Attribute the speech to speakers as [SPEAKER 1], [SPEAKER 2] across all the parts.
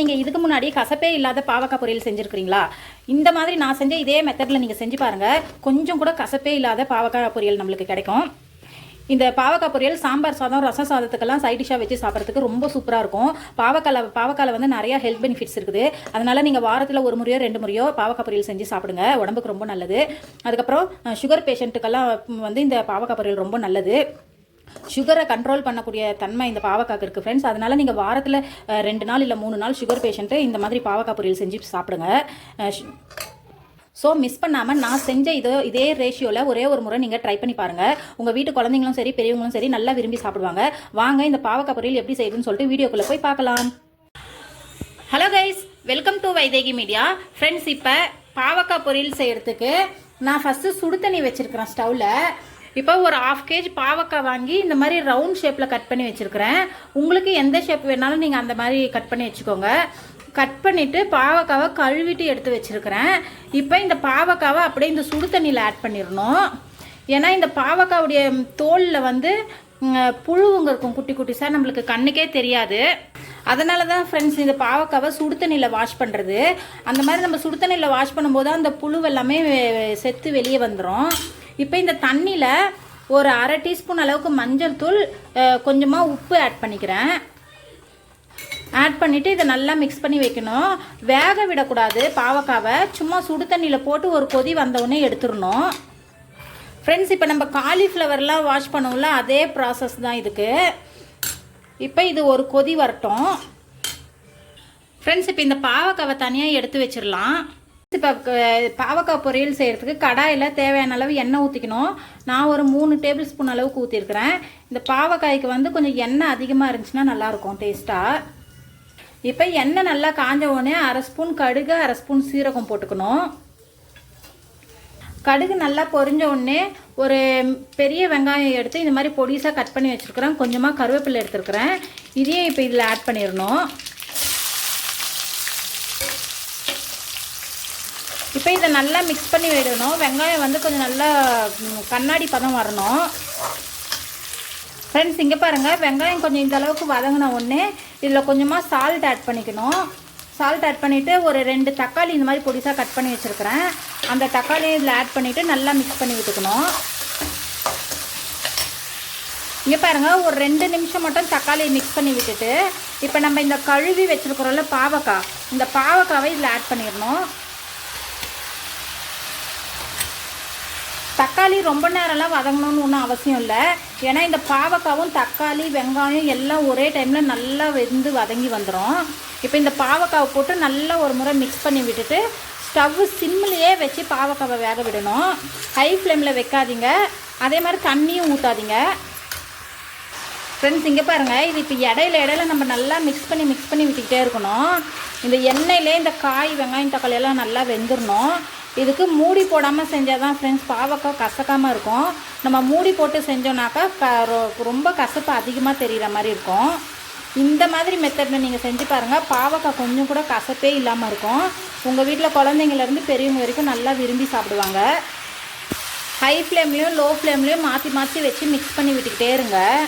[SPEAKER 1] நீங்கள் இதுக்கு முன்னாடி கசப்பே இல்லாத பாவக்காய் பொரியல் செஞ்சுருக்கிறீங்களா? இந்த மாதிரி நான் செஞ்ச இதே மெத்தடில் நீங்கள் செஞ்சு பாருங்கள் கொஞ்சம் கூட கசப்பே இல்லாத பாவக்காய் பொரியல் நம்மளுக்கு கிடைக்கும். இந்த பாவக்காய் பொரியல் சாம்பார் சாதம் ரசம் சாதத்துக்கெல்லாம் சைட் டிஷ்ஷாக வச்சு சாப்பிட்றதுக்கு ரொம்ப சூப்பராக இருக்கும். பாவக்காயில் பாவக்காயில் வந்து நிறையா ஹெல்த் பெனிஃபிட்ஸ் இருக்குது. அதனால் நீங்கள் வாரத்தில் ஒரு முறையோ ரெண்டு முறையோ பாவக்காய் பொரியல் செஞ்சு சாப்பிடுங்க. உடம்புக்கு ரொம்ப நல்லது. அதுக்கப்புறம் சுகர் பேஷண்ட்டுக்கெல்லாம் வந்து இந்த பாவக்காய் பொரியல் ரொம்ப நல்லது. சுகரை கண்ட்ரோல் பண்ணக்கூடிய தன்மை இந்த பாவக்காக்கு இருக்குது ஃப்ரெண்ட்ஸ் அதனால் நீங்கள் வாரத்தில் ரெண்டு நாள் இல்லை மூணு நாள் சுகர் பேஷண்ட்டு இந்த மாதிரி பாவக்காய் பொரியல் செஞ்சு சாப்பிடுங்க. ஸோ மிஸ் பண்ணாமல் நான் செஞ்ச இதோ இதே ரேஷியோவில் ஒரே ஒரு முறை நீங்கள் ட்ரை பண்ணி பாருங்கள் உங்கள் வீட்டு குழந்தைங்களும் சரி பெரியவங்களும் சரி நல்லா விரும்பி சாப்பிடுவாங்க. வாங்க இந்த பாவக்காய் பொரியல் எப்படி செய்யுதுன்னு சொல்லிட்டு வீடியோக்குள்ளே போய் பார்க்கலாம். Hello guys welcome to Vaidehi media friends இப்போ பாவக்காய் பொரியல் செய்கிறதுக்கு நான் ஃபஸ்ட்டு சுடு தண்ணி வச்சுருக்கிறேன் ஸ்டவ்வில் இப்போ ஒரு ஆஃப் கேஜ் பாவக்காய் வாங்கி இந்த மாதிரி ரவுண்ட் ஷேப்பில் கட் பண்ணி வச்சுருக்கிறேன். உங்களுக்கு எந்த ஷேப் வேணாலும் நீங்கள் அந்த மாதிரி கட் பண்ணி வச்சுக்கோங்க. கட் பண்ணிவிட்டு பாவக்காவை கழுவிட்டு எடுத்து வச்சுருக்கிறேன். இப்போ இந்த பாவக்காவை அப்படியே இந்த சுடு தண்ணியில் ஆட் பண்ணிடணும். ஏன்னா இந்த பாவக்காவுடைய தோலில் வந்து புழுவுங்க இருக்கும் குட்டி குட்டிஸாக நம்மளுக்கு கண்ணுக்கே தெரியாது. அதனால தான் ஃப்ரெண்ட்ஸ் இந்த பாவக்காவை சுடு தண்ணியில் வாஷ் பண்ணுறது அந்த மாதிரி நம்ம சுடு தண்ணியில் வாஷ் பண்ணும்போது அந்த புழு எல்லாமே செத்து வெளியே வந்துடும் இப்போ இந்த தண்ணியில் ஒரு அரை டீஸ்பூன் அளவுக்கு மஞ்சள் தூள் கொஞ்சமாக உப்பு ஆட் பண்ணிக்கிறேன். ஆட் பண்ணிவிட்டு இதை நல்லா மிக்ஸ் பண்ணி வைக்கணும். வேக விடக்கூடாது பாவக்காவை. சும்மா சுடு தண்ணியில் போட்டு ஒரு கொதி வந்தவுடனே எடுத்துடணும். ஃப்ரெண்ட்ஸ் இப்போ நம்ம காலிஃப்ளவர்லாம் வாஷ் பண்ணுவோம்ல அதே ப்ராசஸ் தான் இதுக்கு. இப்போ இது ஒரு கொதி வரட்டும். ஃப்ரெண்ட்ஸ் இப்போ இந்த பாவக்காவை தனியாக எடுத்து வச்சிடலாம். இப்போ பாவக்காய் பொரியல் செய்கிறதுக்கு கடாயில் தேவையான அளவு எண்ணெய் ஊற்றிக்கணும் நான் ஒரு மூணு டேபிள் ஸ்பூன் அளவுக்கு ஊற்றிருக்கிறேன் இந்த பாவக்காய்க்கு வந்து கொஞ்சம் எண்ணெய் அதிகமாக இருந்துச்சுன்னா நல்லாயிருக்கும் டேஸ்ட்டாக இப்போ எண்ணெய் நல்லா காஞ்ச உடனே அரை ஸ்பூன் கடுகு அரை ஸ்பூன் சீரகம் போட்டுக்கணும். கடுகு நல்லா பொரிஞ்ச உடனே ஒரு பெரிய வெங்காயம் எடுத்து இந்த மாதிரி பொடிசாக கட் பண்ணி வச்சுருக்கிறேன். கொஞ்சமாக கருவேப்பிலை எடுத்துருக்கிறேன். இதையும் இப்போ இதில் ஆட் பண்ணிடணும். இப்போ இதை நல்லா மிக்ஸ் பண்ணி விடணும். வெங்காயம் வந்து கொஞ்சம் நல்லா கண்ணாடி பதம் வரணும். ஃப்ரெண்ட்ஸ் இங்கே பாருங்கள் வெங்காயம் கொஞ்சம் இந்த அளவுக்கு வதங்கின உடனே இதில் கொஞ்சமாக சால்ட் ஆட் பண்ணிக்கணும். சால்ட் ஆட் பண்ணிவிட்டு ஒரு ரெண்டு தக்காளி இந்த மாதிரி பொடிசாக கட் பண்ணி வச்சுருக்கிறேன். அந்த தக்காளியை இதில் ஆட் பண்ணிவிட்டு நல்லா மிக்ஸ் பண்ணி விட்டுக்கணும். இங்கே பாருங்கள் ஒரு ரெண்டு நிமிஷம் மட்டும் தக்காளியை மிக்ஸ் பண்ணி விட்டுட்டு இப்போ நம்ம இந்த கழுவி வச்சுருக்கிறோம்ல பாவக்காய் இந்த பாவக்காவை இதில் ஆட் பண்ணிடணும். தக்காளி ரொம்ப நேரம்லாம் வதங்கணும்னு ஒன்றும் அவசியம் இல்லை. ஏன்னா இந்த பாவக்காவும் தக்காளி வெங்காயம் எல்லாம் ஒரே டைமில் நல்லா வெந்து வதங்கி வந்துடும் இப்போ இந்த பாவக்காவை போட்டு நல்லா ஒரு முறை மிக்ஸ் பண்ணி விட்டுட்டு ஸ்டவ்வு சிம்லேயே வச்சு பாவக்காவை வேக விடணும். ஹை ஃப்ளேமில் வைக்காதீங்க. அதே மாதிரி தண்ணியும் ஊற்றாதீங்க ஃப்ரெண்ட்ஸ் இங்கே பாருங்கள் இது இப்போ இடையில இடையில நம்ம நல்லா மிக்ஸ் பண்ணி மிக்ஸ் பண்ணி விட்டுக்கிட்டே இருக்கணும். இந்த எண்ணெயிலே இந்த காய் வெங்காயம் தக்காளி எல்லாம் நல்லா வெந்துடணும் இதுக்கு மூடி போடாமல் செஞ்சால் தான் ஃப்ரெண்ட்ஸ் பாவக்காய் கசக்காமல் இருக்கும். நம்ம மூடி போட்டு செஞ்சோன்னாக்கா க ரொ- ரொம்ப கசப்பு அதிகமாக தெரிகிற மாதிரி இருக்கும். இந்த மாதிரி மெத்தடில் நீங்கள் செஞ்சு பாருங்கள் பாவக்காய் கொஞ்சம் கூட கசப்பே இல்லாமல் இருக்கும். உங்கள் வீட்டில் குழந்தைங்கள்லேருந்து பெரியவங்க வரைக்கும் நல்லா விரும்பி சாப்பிடுவாங்க. ஹை ஃப்ளேம்லேயும் லோ ஃப்ளேம்லேயும் மாற்றி மாற்றி வச்சு மிக்ஸ் பண்ணி விட்டுக்கிட்டே இருங்க.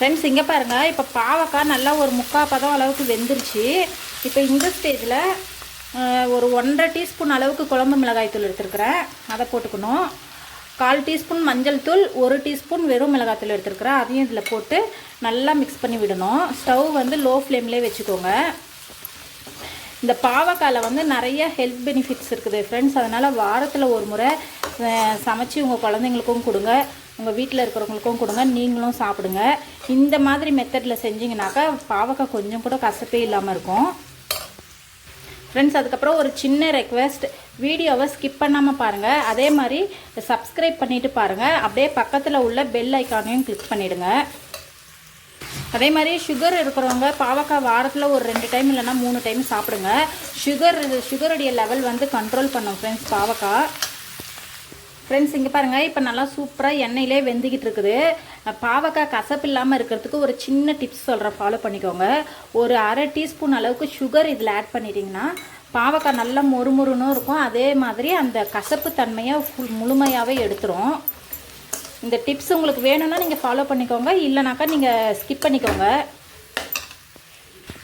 [SPEAKER 1] ஃப்ரெண்ட்ஸ் இங்கே பாருங்கள் இப்போ பாவக்காய் நல்லா ஒரு முக்கால் பதம் அளவுக்கு வெந்துருச்சு. இப்போ இந்த ஸ்டேஜில் ஒரு ஒன்றரை டீஸ்பூன் அளவுக்கு குழம்பு மிளகாய் தூள் எடுத்துருக்கிறேன். அதை போட்டுக்கணும். கால் டீஸ்பூன் மஞ்சள் தூள் ஒரு டீஸ்பூன் வெறும் மிளகாய் தூள் எடுத்துருக்கிறேன். அதையும் இதில் போட்டு நல்லா மிக்ஸ் பண்ணி விடணும். ஸ்டவ் வந்து லோ ஃப்ளேம்லேயே வச்சுக்கோங்க. இந்த பாவக்காயில் வந்து நிறைய ஹெல்த் பெனிஃபிட்ஸ் இருக்குது ஃப்ரெண்ட்ஸ் அதனால் வாரத்தில் ஒரு முறை சமைச்சு உங்கள் குழந்தைங்களுக்கும் கொடுங்க. உங்கள் வீட்டில் இருக்கிறவங்களுக்கும் கொடுங்க. நீங்களும் சாப்பிடுங்க. இந்த மாதிரி மெத்தடில் செஞ்சிங்கனாக்கா பாவக்காய் கொஞ்சம் கூட கசப்பே இல்லாமல் இருக்கும். ஃப்ரெண்ட்ஸ் அதுக்கப்புறம் ஒரு சின்ன ரெக்வெஸ்ட் வீடியோவை ஸ்கிப் பண்ணாமல் பாருங்கள் அதே மாதிரி சப்ஸ்கிரைப் பண்ணிவிட்டு பாருங்கள் அப்படியே பக்கத்தில் உள்ள பெல் ஐக்கானையும் கிளிக் பண்ணிவிடுங்க அதே மாதிரி சுகர் இருக்கிறவங்க பாவக்காய் வாரத்தில் ஒரு ரெண்டு டைம் இல்லைன்னா மூணு டைம் சாப்பிடுங்க. சுகர் சுகருடைய லெவல் வந்து கண்ட்ரோல் பண்ணும் ஃப்ரெண்ட்ஸ் பாவக்காய். ஃப்ரெண்ட்ஸ் இங்கே பாருங்கள் இப்போ நல்லா சூப்பராக எண்ணெயிலே வெந்துக்கிட்டு இருக்குது. பாவக்காய் கசப்பு இல்லாமல் இருக்கிறதுக்கு ஒரு சின்ன டிப்ஸ் சொல்கிறேன் ஃபாலோ பண்ணிக்கோங்க. ஒரு அரை டீஸ்பூன் அளவுக்கு சுகர் இதில் ஆட் பண்ணிட்டீங்கன்னா பாவக்காய் நல்லா மொறுமொறுன்னு இருக்கும். அதே மாதிரி அந்த கசப்பு தன்மையை ஃபுல் முழுமையாகவே எடுத்துரும். இந்த டிப்ஸ் உங்களுக்கு வேணும்னா நீங்கள் ஃபாலோ பண்ணிக்கோங்க. இல்லைனாக்கா நீங்கள் ஸ்கிப் பண்ணிக்கோங்க.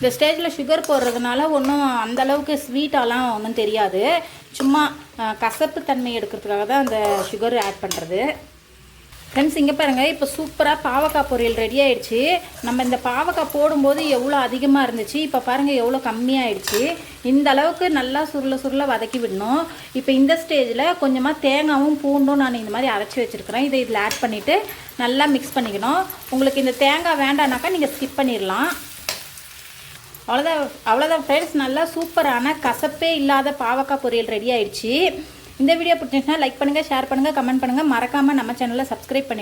[SPEAKER 1] இந்த ஸ்டேஜில் சுகர் போடுறதுனால ஒன்றும் அந்த அளவுக்கு ஸ்வீட்டாலாம் ஒன்றும் தெரியாது. சும்மா கசப்பு தன்மை எடுக்கிறதுக்காக தான் அந்த சுகர் ஆட் பண்ணுறது ஃப்ரெண்ட்ஸ் இங்கே பாருங்கள் இப்போ சூப்பராக பாவக்காய் பொரியல் ரெடி ஆகிடுச்சு நம்ம இந்த பாவக்காய் போடும்போது எவ்வளோ அதிகமாக இருந்துச்சு இப்போ பாருங்கள் எவ்வளோ கம்மியாயிடுச்சு. இந்த அளவுக்கு நல்லா சுருள சுருள வதக்கி விடணும். இப்போ இந்த ஸ்டேஜில் கொஞ்சமாக தேங்காவும் பூண்டும் நான் இந்த மாதிரி அரைச்சி வச்சுருக்கிறேன். இதை இதில் ஆட் பண்ணிவிட்டு நல்லா மிக்ஸ் பண்ணிக்கணும். உங்களுக்கு இந்த தேங்காய் வேண்டானாக்கா நீங்கள் ஸ்கிப் பண்ணிடலாம் அவ்வளோதான் அவ்வளோதான் ஃப்ரெண்ட்ஸ் நல்லா சூப்பரான கசப்பே இல்லாத பாவக்காய் பொரியல் ரெடி ஆயிடுச்சு. இந்த வீடியோ பிடிச்சிருந்துச்சுன்னா லைக் பண்ணுங்கள் ஷேர் பண்ணுங்கள் கமெண்ட் பண்ணுங்கள் மறக்காமல் நம்ம சேனலை சப்ஸ்கிரைப் பண்ணி